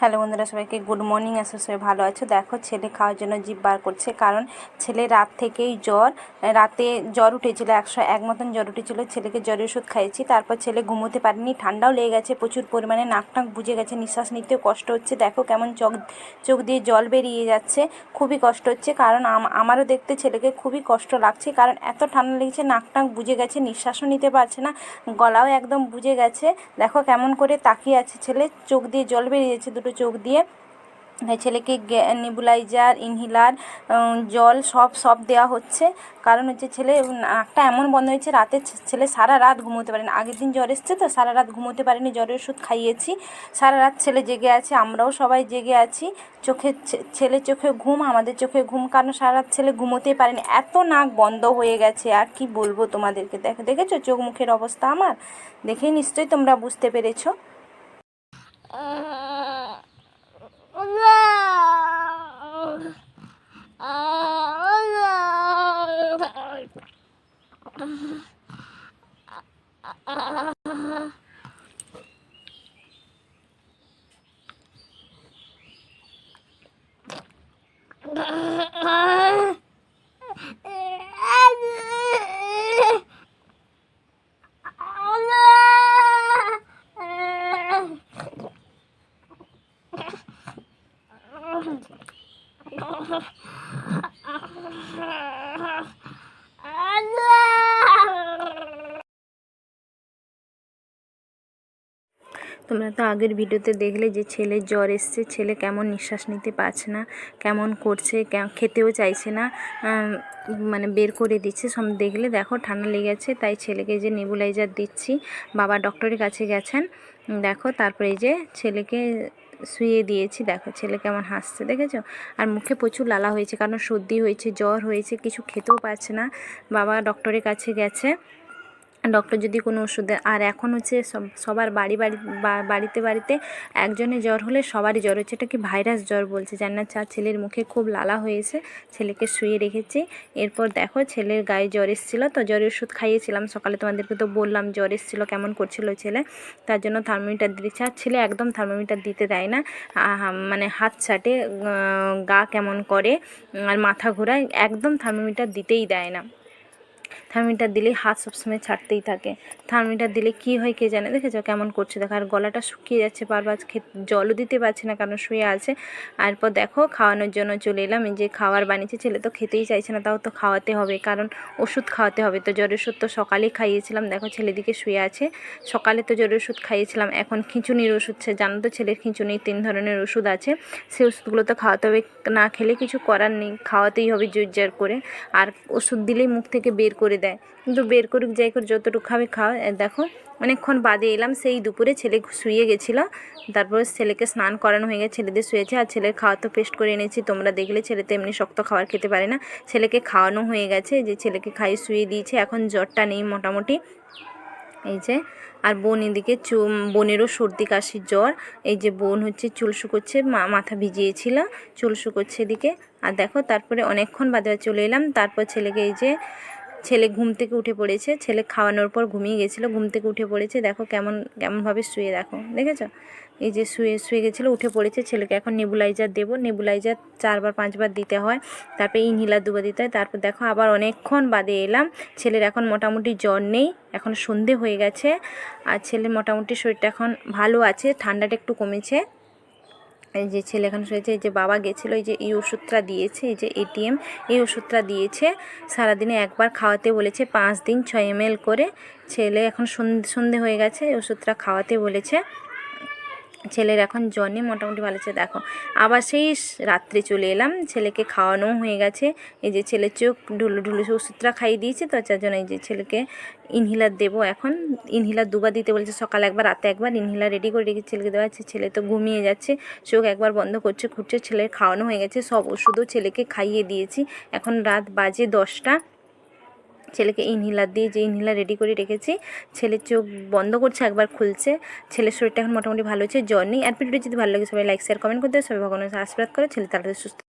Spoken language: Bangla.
হ্যালো বন্ধুরা, সবাইকে গুড মর্নিং আসো সবাই ভালো আছো। দেখো, ছেলে খাওয়ার জন্য জিভ বার করছে, কারণ ছেলে রাত থেকেই জ্বর রাতে জ্বর উঠেছিল, একশো এক মতন জ্বর উঠেছিল। ছেলেকে জ্বরের ওষুধ খাইয়েছি, তারপর ছেলে ঘুমোতে পারেনি, ঠান্ডাও লেগে গেছে, প্রচুর পরিমাণে নাক টাক বুঝে গেছে, নিঃশ্বাস নিতেও কষ্ট হচ্ছে। দেখো কেমন চোখ চোখ দিয়ে জল বেরিয়ে যাচ্ছে, খুবই কষ্ট হচ্ছে, কারণ আম- আমারও দেখতে ছেলেকে খুবই কষ্ট লাগছে, কারণ এত ঠান্ডা লেগেছে, নাক টাক বুঝে গেছে, নিঃশ্বাসও নিতে পারছে না, গলাও একদম বুঝে গেছে। দেখো কেমন করে তাকিয়ে আছে ছেলে, চোখ দিয়ে জল বেরিয়ে যাচ্ছে, দুটো চোখ দিয়ে ছেলেকে নেবুলাইজার, ইনহিলার জল সব সব দেওয়া হচ্ছে। কারণ হচ্ছে ছেলে নাকটা এমন বন্ধ হয়েছে, রাতে ছেলে সারা রাত ঘুমোতে পারেনি। আগের দিন জ্বর এসছে তো, সারা রাত ঘুমোতে পারেনি, জ্বরের ওষুধ খাইয়েছি। সারা রাত ছেলে জেগে আছে, আমরাও সবাই জেগে আছি। চোখে ছে- ছেলের চোখে ঘুম, আমাদের চোখে ঘুম, কারণ সারা রাত ছেলে ঘুমোতেই পারেনি। এত নাক বন্ধ হয়ে গেছে, আর কি বলব তোমাদেরকে? দেখে, দেখেছ চোখ মুখের অবস্থা আমার? দেখেই নিশ্চয়ই তোমরা বুঝতে পেরেছ। Ah. তোমরা তো আগের ভিডিওতে দেখলে যে ছেলে জ্বর এসছে, ছেলে কেমন নিঃশ্বাস নিতে পারছে না, কেমন করছে খেতেও চাইছে না মানে বের করে দিচ্ছে, সব দেখলে দেখো ঠান্ডা লেগেছে, তাই ছেলেকে যে নেবুলাইজার দিচ্ছি, বাবা ডক্টরের কাছে গেছেন, দেখো তারপরে যে ছেলেকে শুয়ে দিয়েছি। দেখো ছেলে কেমন হাসছে, দেখেছ? আর মুখে প্রচুর লালা হয়েছে, কারণ সর্দি হয়েছে, জ্বর হয়েছে, কিছু খেতেও পারছে না। বাবা ডক্টরের কাছে গেছে। ডক্টর যদি কোনো ওষুধ দেয়, আর এখন হচ্ছে সব, সবার বাড়ি বাড়ি বাড়িতে বাড়িতে একজনের জ্বর হলে সবারই জ্বর হচ্ছে। এটা কি ভাইরাস জ্বর বলছে জানি না। চা, ছেলের মুখে খুব লালা হয়েছে, ছেলেকে শুয়ে রেখেছি। এরপর দেখো ছেলের গায়ে জ্বর এসেছিল তো জ্বরের ওষুধ খাইয়েছিলাম। সকালে তোমাদেরকে তো বললাম জ্বর এসেছিল, কেমন করছিল ছেলে। তার জন্য থার্মোমিটার দিচ্ছে। আর ছেলে একদম থার্মোমিটার দিতে দেয় না। মানে হাত ছাটে গা কেমন করে আর মাথা ঘোরায়, একদম থার্মোমিটার দিতেই দেয় না। থার্মোমিটার দিলেই হাত সবসময় ছাড়তেই থাকে। থার্মোমিটার দিলে কি হয় কে জানে? দেখেছ কেমন করছে? দেখো, আর গলাটা শুকিয়ে যাচ্ছে, বারবার জলও দিতে পারছে না, কারণ শুয়ে আছে। আর পর দেখো, খাওয়ানোর জন্য চলে এলাম। এই যে খাওয়ার বানিয়েছে, ছেলে তো খেতেই চাইছে না, তাও তো খাওয়াতে হবে, কারণ ওষুধ খাওয়াতে হবে। তো জ্বরের ওষুধ তো সকালেই খাইয়েছিলাম। দেখো ছেলেদিকে শুয়ে আছে। সকালে তো জ্বরের ওষুধ খাইয়েছিলাম। এখন খিঁচুনির ওষুধ জানো তো, ছেলের খিঁচুনির তিন ধরনের ওষুধ আছে। সেই ওষুধগুলো তো খাওয়াতে হবে। না খেলে কিছু করার নেই, খাওয়াতেই হবে জোর জার করে। আর ওষুধ দিলেই মুখ থেকে বের করে দেয়। কিন্তু বের করুক, যাই করে যতটুকু খাবে খাওয়া দেখো, অনেকক্ষণ বাদে এলাম, সেই দুপুরে ছেলে শুয়ে গেছিল। তারপরে ছেলেকে স্নান করানো হয়ে গেছে, ছেলেদের শুয়েছে, আর ছেলের খাওয়া তো পেস্ট করে এনেছি, তোমরা দেখলে, ছেলে তো এমনি শক্ত খাবার খেতে পারে না। ছেলেকে খাওয়ানো হয়ে গেছে, যে ছেলেকে খাইয়ে শুয়ে দিয়েছে, এখন জ্বরটা নেই মোটামুটি। এই যে, আর বোন এদিকে চু বোনেরও সর্দি কাশির জ্বর, এই যে বোন হচ্ছে চুল শুকোচ্ছে মাথা ভিজিয়েছিল, চুল শুকোচ্ছে এদিকে। আর দেখো, তারপরে অনেকক্ষণ বাদে চলে এলাম, তারপর ছেলেকে এই যে ছেলে ঘুম থেকে উঠে পড়েছে। ছেলে খাওয়ানোর পর ঘুমিয়ে গেছিল, ঘুম থেকে উঠে পড়েছে। দেখো কেমন, কেমনভাবে শুয়ে দেখো, দেখেছ? এই যে শুয়ে শুয়ে গেছিল, উঠে পড়েছে। ছেলেকে এখন নেবুলাইজার দেবো। নেবুলাইজার চারবার, পাঁচবার দিতে হয়। তারপরে ইনহেলার দুবার দিতে হয়। তারপর দেখো আবার অনেকক্ষণ বাদে এলাম। ছেলের এখন মোটামুটি জ্বর নেই। এখন সন্ধে হয়ে গেছে। আর ছেলের মোটামুটি শরীরটা এখন ভালো আছে। ঠান্ডাটা একটু কমেছে। এই যে ছেলে এখানে শুয়েছে, এই যে বাবা গেছিল, এই যে এই ওষুধটা দিয়েছে, এই যে এটিএম এই ওষুধটা দিয়েছে। সারাদিনে একবার খাওয়াতে বলেছে, পাঁচ দিন, ছয় এম করে। ছেলে এখন সন্ধে হয়ে গেছে ওষুধটা খাওয়াতে বলেছে। ছেলের এখন জন্যে মোটামুটি ভালো আছে দেখো। আবার সেই রাত্রে চলে এলাম, ছেলেকে খাওয়ানোও হয়ে গেছে। এই যে ছেলের চোখ ঢুলু ঢুলু ওষুধটা খাইয়ে দিয়েছে তো যার জন্য এই যে ছেলেকে ইনহেলার দেবো এখন। ইনহেলার দুবার দিতে বলছে, সকালে একবার, রাতে একবার। ইনহেলার রেডি করে রেখে ছেলেকে দেওয়া হচ্ছে। ছেলে তো ঘুমিয়ে যাচ্ছে, চোখ একবার বন্ধ করছে খুঁজছে ছেলের খাওয়ানো হয়ে গেছে। সব ওষুধও ছেলেকে খাইয়ে দিয়েছি। এখন রাত বাজে দশটা। ছেলেকে ইনহেলার দিয়ে যে ইনহেলার রেডি করে রেখেছি, ছেলের চোখ বন্ধ করছে, একবার খুলছে। ছেলের শরীরটা এখন মোটামুটি ভালো হচ্ছে জ্বর নেই আর ভিডিওটি যদি ভালো লাগে, সবাই লাইক শেয়ার কমেন্ট করতে সবাই ভগবানের আশীর্বাদ করে। ছেলে তাড়াতাড়ি সুস্থ